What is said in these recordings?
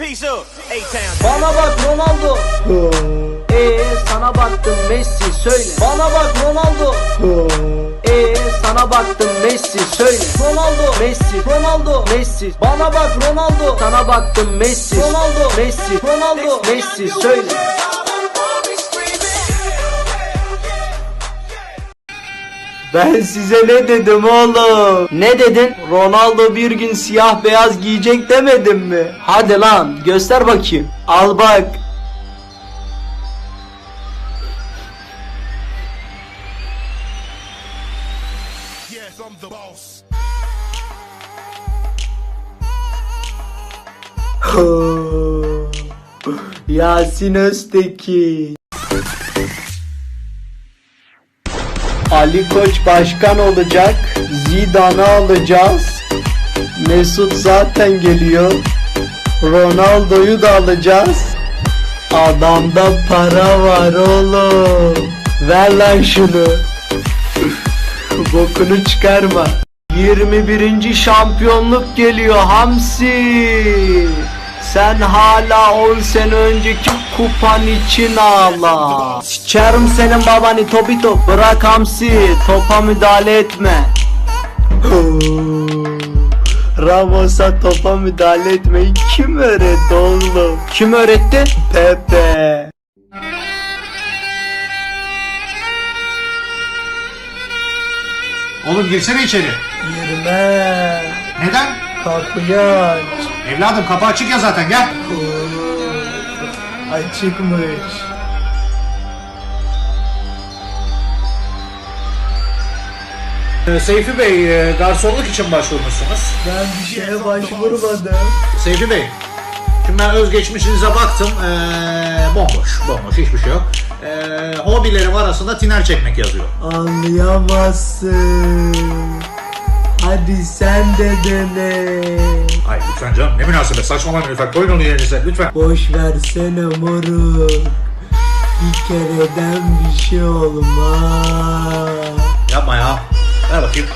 Peace up, A-Town. Bana bak Ronaldo. Ee sana baktım Messi söyle. Bana bak Ronaldo. Ee sana baktım Messi söyle. Ronaldo, Messi, Ronaldo, Messi. Bana bak Ronaldo. Sana baktım Messi, Ronaldo, Messi, Ronaldo, Messi söyle. Ben size ne dedim oğlum? Ne dedin? Ronaldo bir gün siyah beyaz giyecek demedim mi? Hadi lan göster bakayım. Al bak. Yes, I'm the boss. Yasin Öztekin. Ali Koç başkan olacak. Zidane'ı alacağız. Mesut zaten geliyor. Ronaldo'yu da alacağız. Adamda para var oğlum. Ver lan şunu. Bokunu çıkarma. 21. şampiyonluk geliyor Hamsi. Sen hala 10 sene önceki kupan için ağla. Sikerim senin babanı Tobito. Bırak Hamsi. Topa müdahale etme. Ramos'a topa müdahale etmeyi kim öğretti oğlum? Kim öğretti? Pepe. Oğlum girsene içeri. Girme. Neden? Kapıyı aç. Evladım kapı açık ya zaten gel. Açıkmış. Ee, Seyfi Bey e, garsonluk için başvurmuşsunuz. Ben bir şeye başvurmadım. Seyfi Bey. Şimdi ben özgeçmişinize baktım. Ee, bomboş. Bomboş hiçbir şey yok. Ee, hobilerim arasında tiner çekmek yazıyor. Anlayamazsın. Hadi sen de dene. Ay lütfen canım ne münasebet saçmalamayın lütfen koyun onu yerinize lütfen. Boş versene moruk. Bir kereden bir şey olmaz. Yapma ya. Ver bakayım.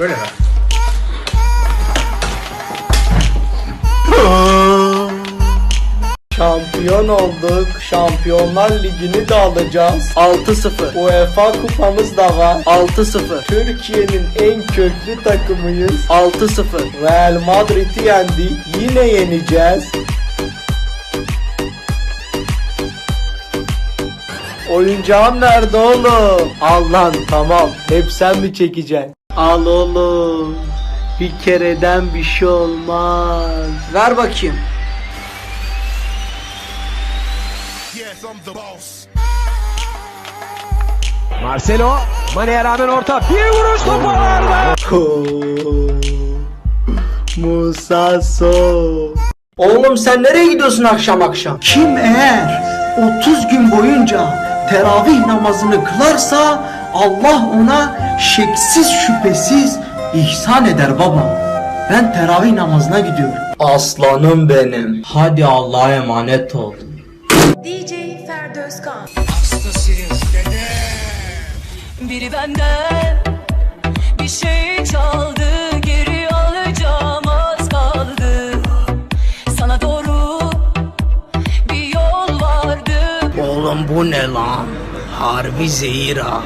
Böyle ver. Şampiyon olduk. Şampiyonlar Ligi'ni de alacağız. 6-0. UEFA kupamız da var. 6-0. Türkiye'nin en köklü takımıyız. 6-0. Real Madrid'i yendik. Yine yeneceğiz. Oyuncağım nerede oğlum? Al lan tamam. Hep sen mi çekeceksin? Al oğlum. Bir kereden bir şey olmaz. Ver bakayım. Marcelo, Mane'ye rağmen orta. Bir vuruş topu ağlarda. Musa So. Oğlum sen nereye gidiyorsun akşam akşam? Kim eğer 30 gün boyunca teravih namazını kılarsa Allah ona şeksiz şüphesiz ihsan eder baba. Ben teravih namazına gidiyorum. Aslanım benim. Hadi Allah'a emanet ol. DJ Ferdi Özkan. Biri benden bir şey çaldı geri alacağım az kaldı Sana doğru bir yol vardı Oğlum bu ne lan? Harbi zehir ha.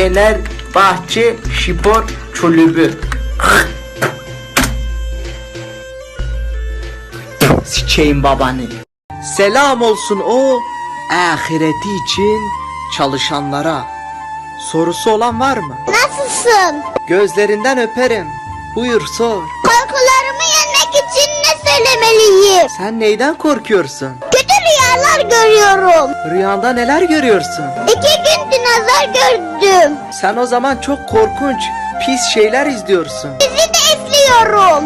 Fenerbahçe Spor Kulübü. Sikeyim babanı. Selam olsun o ahireti için çalışanlara. Sorusu olan var mı? Nasılsın? Gözlerinden öperim. Buyur sor. Korkularımı yenmek için ne söylemeliyim? Sen neyden korkuyorsun? Kötü rüyalar görüyorum. Rüyanda neler görüyorsun? Dinozor gördüm. Sen o zaman çok korkunç, pis şeyler izliyorsun. Sizi de izliyorum.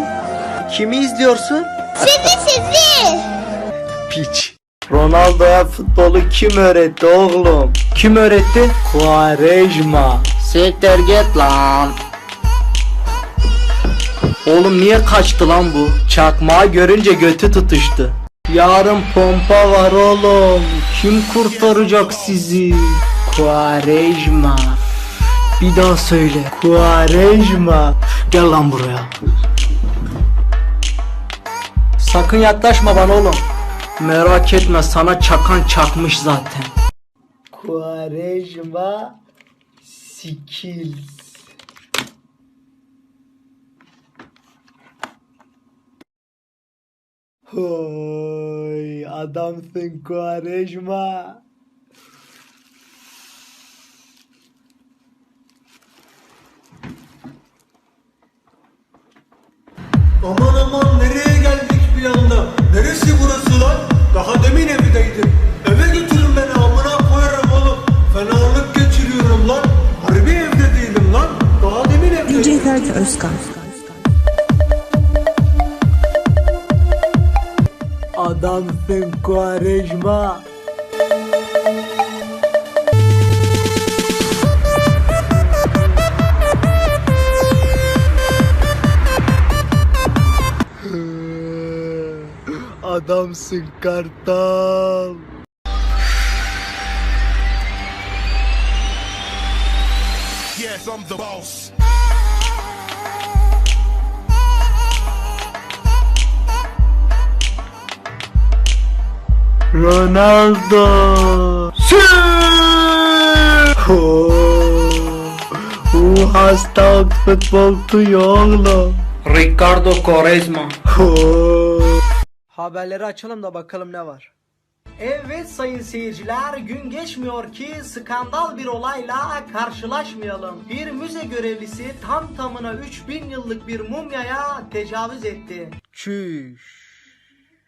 Kimi izliyorsun? Sizi sizi. Piç. Ronaldo'ya futbolu kim öğretti oğlum? Kim öğretti? Quaresma. Siktir git lan. Oğlum niye kaçtı lan bu? Çakmağı görünce götü tutuştu. Yarın pompa var oğlum. Kim kurtaracak sizi? Kuarejma. Bir daha söyle. Kuarejma. Gel lan buraya. Sakın yaklaşma bana oğlum. Merak etme sana çakan çakmış zaten. Kuarejma skills. Hoy adamsın Kuarejma. Aman aman nereye geldik bir anda? Neresi burası lan? Daha demin evdeydim. Eve götürün beni amına koyarım oğlum. Fenalık geçiriyorum lan. Harbi evde değilim lan. Daha demin evdeydim. DJ Ferdi Özkan. Adamsın Kuarejma. Adamsın kartal. Yes, I'm the boss. Ronaldo. Sí. Oh, bu hasta futbolcu oğlum. Ricardo Quaresma. Oh. Haberleri açalım da bakalım ne var. Evet sayın seyirciler gün geçmiyor ki skandal bir olayla karşılaşmayalım. Bir müze görevlisi tam tamına 3000 yıllık bir mumyaya tecavüz etti. Çüş.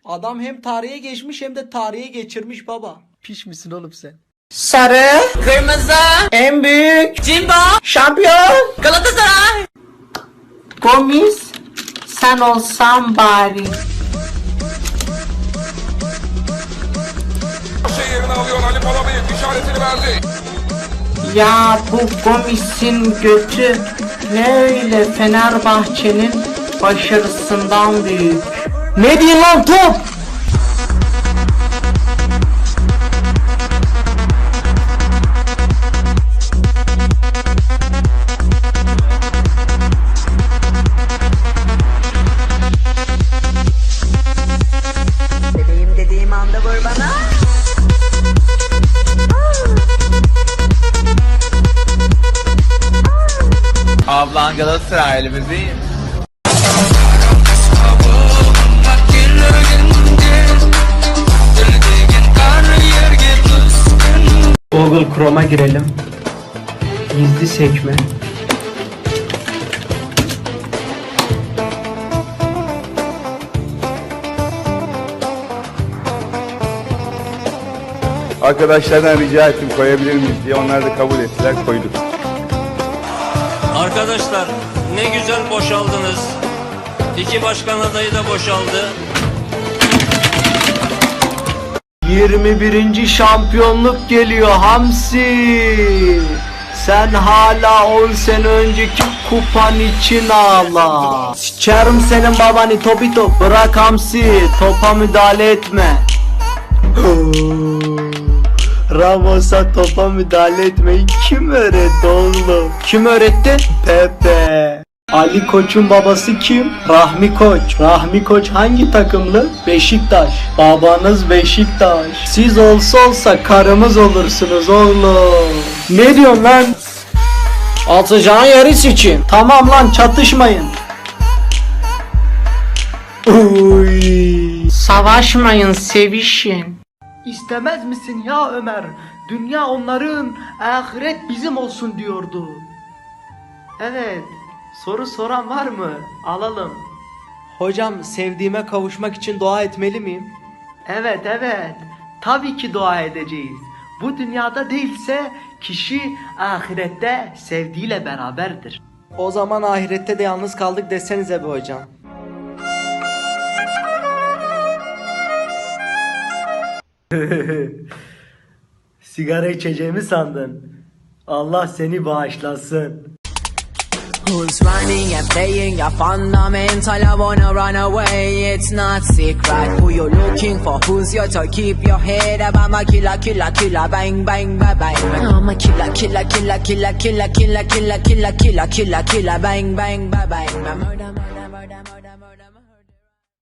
Adam hem tarihe geçmiş hem de tarihe geçirmiş baba. Piş misin oğlum sen? Sarı, kırmızı, en büyük, Cimbo, şampiyon, Galatasaray. Gomis, sen olsan bari. İşaretini verdi. Ya bu Gomis'in götü ne öyle Fenerbahçe'nin başarısından büyük. Ne diyorsun lan top? Bebeğim. Google Chrome'a girelim. Gizli sekme. Arkadaşlardan rica ettim koyabilir miyiz diye onlar da kabul ettiler koyduk. Arkadaşlar ne güzel boşaldınız. İki başkan adayı da boşaldı. 21. şampiyonluk geliyor Hamsi. Sen hala 10 sene önceki kupan için ağla. Sikerim senin babanı Topito. Bırak Hamsi. Topa müdahale etme. Ramos'a topa müdahale etmeyi kim öğretti oğlum? Kim öğretti? Pepe. Ali Koç'un babası kim? Rahmi Koç. Rahmi Koç hangi takımlı? Beşiktaş. Babanız Beşiktaş. Siz olsa olsa karımız olursunuz oğlum. Ne diyorsun lan? Atacağın yeri için. Tamam lan çatışmayın. Uy. Savaşmayın sevişin. İstemez misin ya Ömer? Dünya onların, ahiret bizim olsun diyordu. Evet. Soru soran var mı? Alalım. Hocam sevdiğime kavuşmak için dua etmeli miyim? Evet evet. Tabii ki dua edeceğiz. Bu dünyada değilse kişi ahirette sevdiğiyle beraberdir. O zaman ahirette de yalnız kaldık desenize be hocam. Sigara içeceğimi sandın. Allah seni bağışlasın. Who's running and playing your fundamental? I wanna run away, it's not secret. Who you looking for? Who's your to keep your head up? I'm a killer, killer, killer, bang, bang, bang, bang. I'm a killer, killer, killer, killer, killer, killer, killer, killer, killer, killer, killer, bang, bang, bang, bang. Murder, murder.